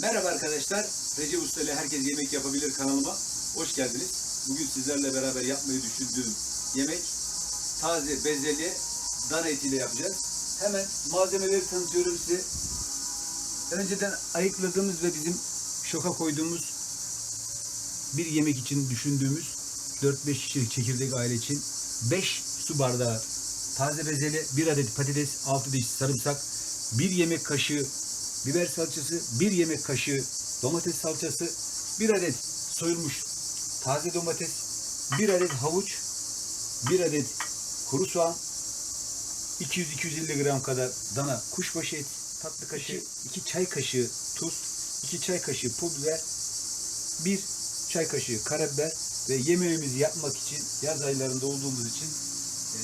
Merhaba arkadaşlar. Recep Usta ile Herkes Yemek Yapabilir kanalıma hoş geldiniz. Bugün sizlerle beraber yapmayı düşündüğüm yemek taze bezelye dana etiyle yapacağız. Hemen malzemeleri tanıtıyorum size. Önceden ayıkladığımız ve bizim şoka koyduğumuz bir yemek için düşündüğümüz 4-5 kişilik çekirdek aile için 5 su bardağı taze bezelye, 1 adet patates, 6 diş sarımsak, 1 yemek kaşığı biber salçası, 1 yemek kaşığı domates salçası, 1 adet soyulmuş taze domates, 1 adet havuç, 1 adet kuru soğan, 200-250 gram kadar dana kuşbaşı et, tatlı kaşığı, 2 çay kaşığı tuz, 2 çay kaşığı pul biber, 1 çay kaşığı karabiber ve yemeğimizi yapmak için yaz aylarında olduğumuz için e,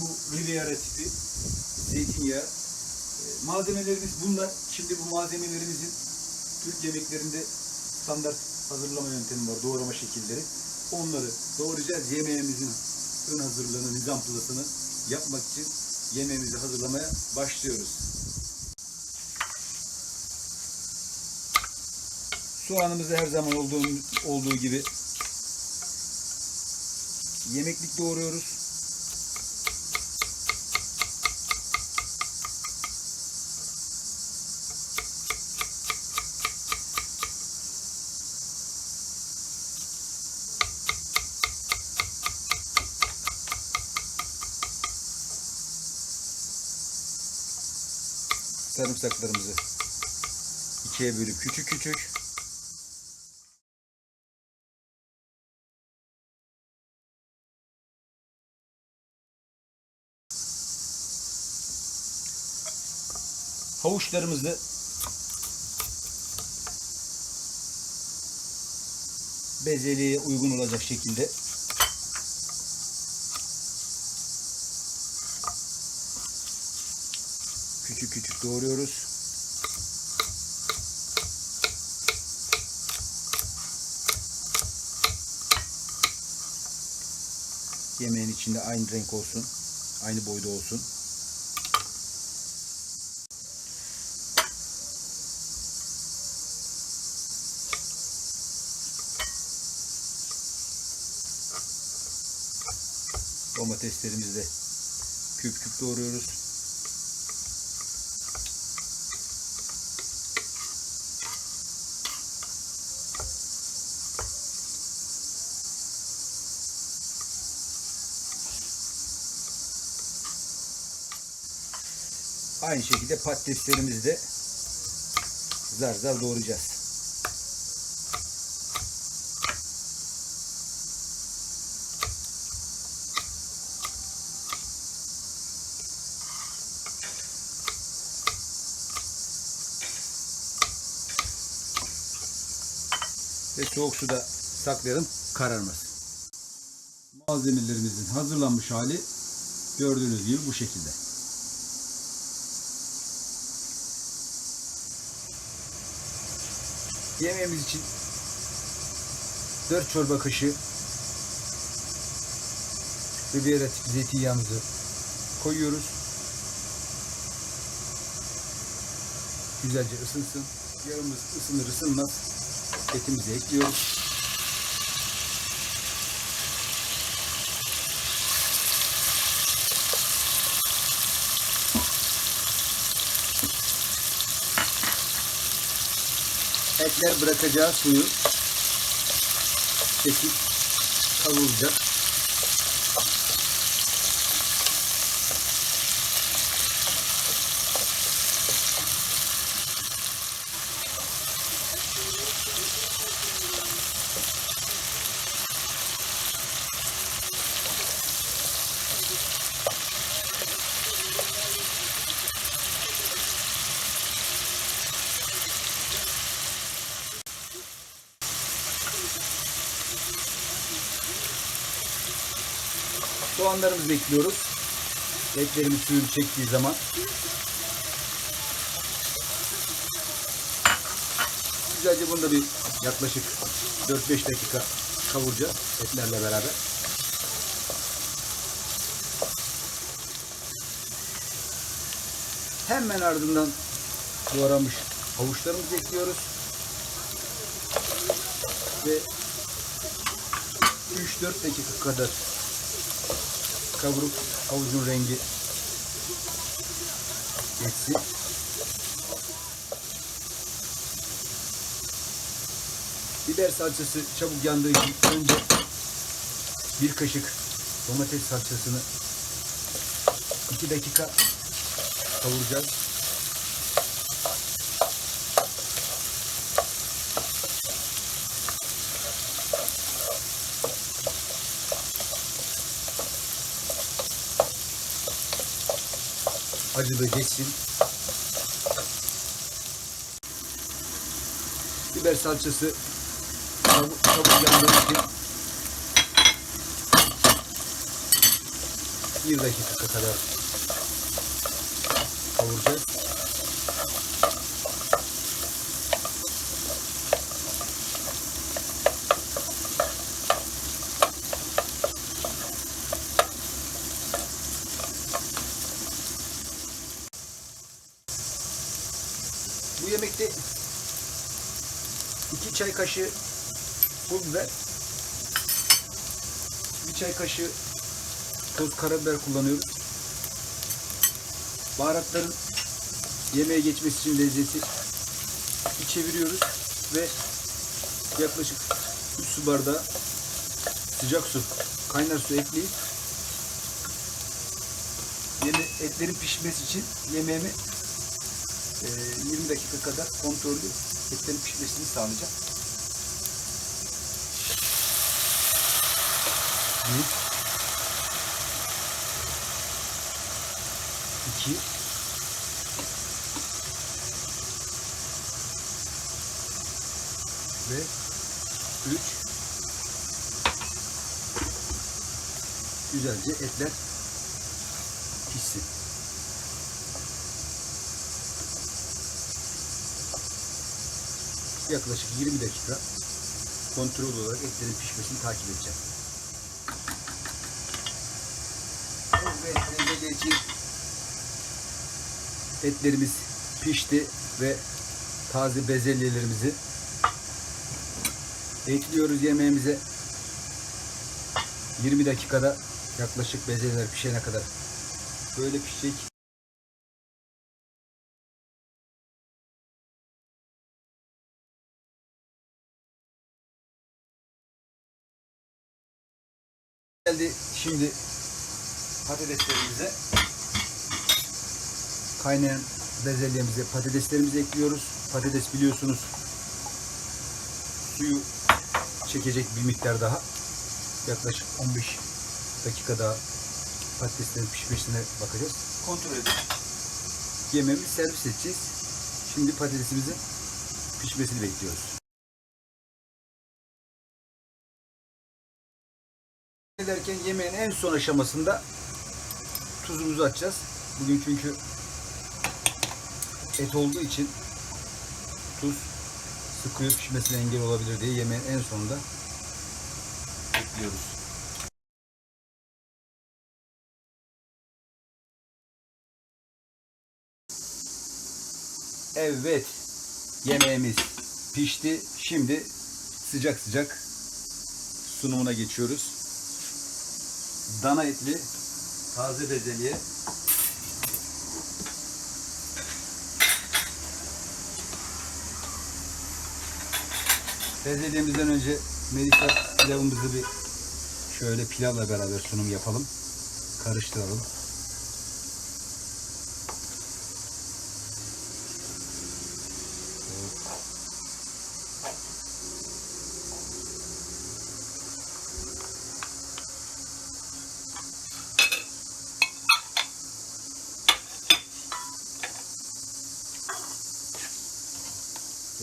bu Riviera tipi zeytinyağı malzemelerimiz bunlar. Şimdi bu malzemelerimizin Türk yemeklerinde standart hazırlama yöntemi var. Doğrama şekilleri. Onları doğrayacağız. Yemeğimizin ön hazırlığını, nizamplısını yapmak için yemeğimizi hazırlamaya başlıyoruz. Soğanımızı her zaman olduğu, olduğu gibi yemeklik doğruyoruz. Sarımsaklarımızı ikiye bölüp küçük küçük. Havuçlarımızı bezelyeye uygun olacak şekilde küçük küçük doğruyoruz. Yemeğin içinde aynı renk olsun, aynı boyda olsun. Domateslerimizi de küp küp doğruyoruz. Aynı şekilde patateslerimizi de zar zar doğrayacağız. Ve soğuk suda saklayalım kararmasın. Malzemelerimizin hazırlanmış hali gördüğünüz gibi bu şekilde. Yemeğimiz için 4 çorba kaşığı tipi zeytinyağımızı koyuyoruz. Güzelce ısınsın. Yağımız ısınır ısınmaz etimizi ekliyoruz. Etler bırakacağı suyu çekip kavrulacak. Soğanlarımızı ekliyoruz. Etlerimiz suyunu çektiği zaman güzelce bunu da bir yaklaşık 4-5 dakika kavuracağız etlerle beraber. Hemen ardından doğranmış havuçlarımızı ekliyoruz. ve 3-4 dakika kadar kavurup havucun rengi geçsin. Biber salçası çabuk yandığı için önce bir kaşık domates salçasını 2 dakika kavuracağız. Acı da geçsin. Biber salçası çabuk, çabuk yandığı için bir dakika kadar kavuracağız. Çay kaşığı pul biber, bir çay kaşığı toz karabiber kullanıyoruz. Baharatların yemeğe geçmesi için lezzeti çeviriyoruz ve yaklaşık 3 su bardağı sıcak su, kaynar su ekleyip yeme etlerin pişmesi için yemeğimi e, 20 dakika kadar kontrollü etlerin pişmesini sağlayacağım. Bir, iki, ve üç. Güzelce etler pişsin. Yaklaşık 20 dakika kontrol olarak etlerin pişmesini takip edeceğim. Etlerimiz pişti ve taze bezelyelerimizi ekliyoruz yemeğimize. 20 dakikada yaklaşık bezelyeler pişene kadar böyle pişecek. Geldi şimdi patateslerimize. Kaynayan bezelyemize patateslerimizi ekliyoruz. Patates biliyorsunuz suyu çekecek bir miktar daha. Yaklaşık 15 dakika daha patateslerin pişmesine bakacağız. Kontrol edelim. Yemeğimizi servis edeceğiz. Şimdi patatesimizin pişmesini bekliyoruz. Ederken yemeğin en son aşamasında tuzumuzu atacağız. Bugün çünkü et olduğu için tuz sıkıyor pişmesine engel olabilir diye yemeğin en sonunda ekliyoruz. Evet yemeğimiz pişti. Şimdi sıcak sıcak sunumuna geçiyoruz dana etli taze bezelye bezelyemizden önce Melisa pilavımızı bir şöyle pilavla beraber sunum yapalım. Karıştıralım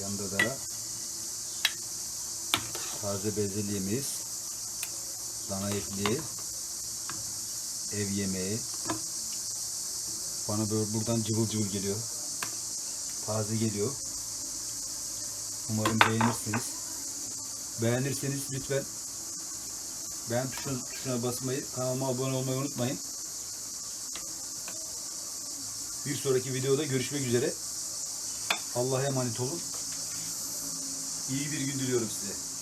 Yanında da taze bezelyemiz, dana etli, ev yemeği. Bana böyle buradan cıvıl cıvıl geliyor. Taze geliyor. Umarım beğenirsiniz. Beğenirseniz lütfen beğen tuşuna, tuşuna basmayı, kanalıma abone olmayı unutmayın. Bir sonraki videoda görüşmek üzere. Allah'a emanet olun. İyi bir gün diliyorum size.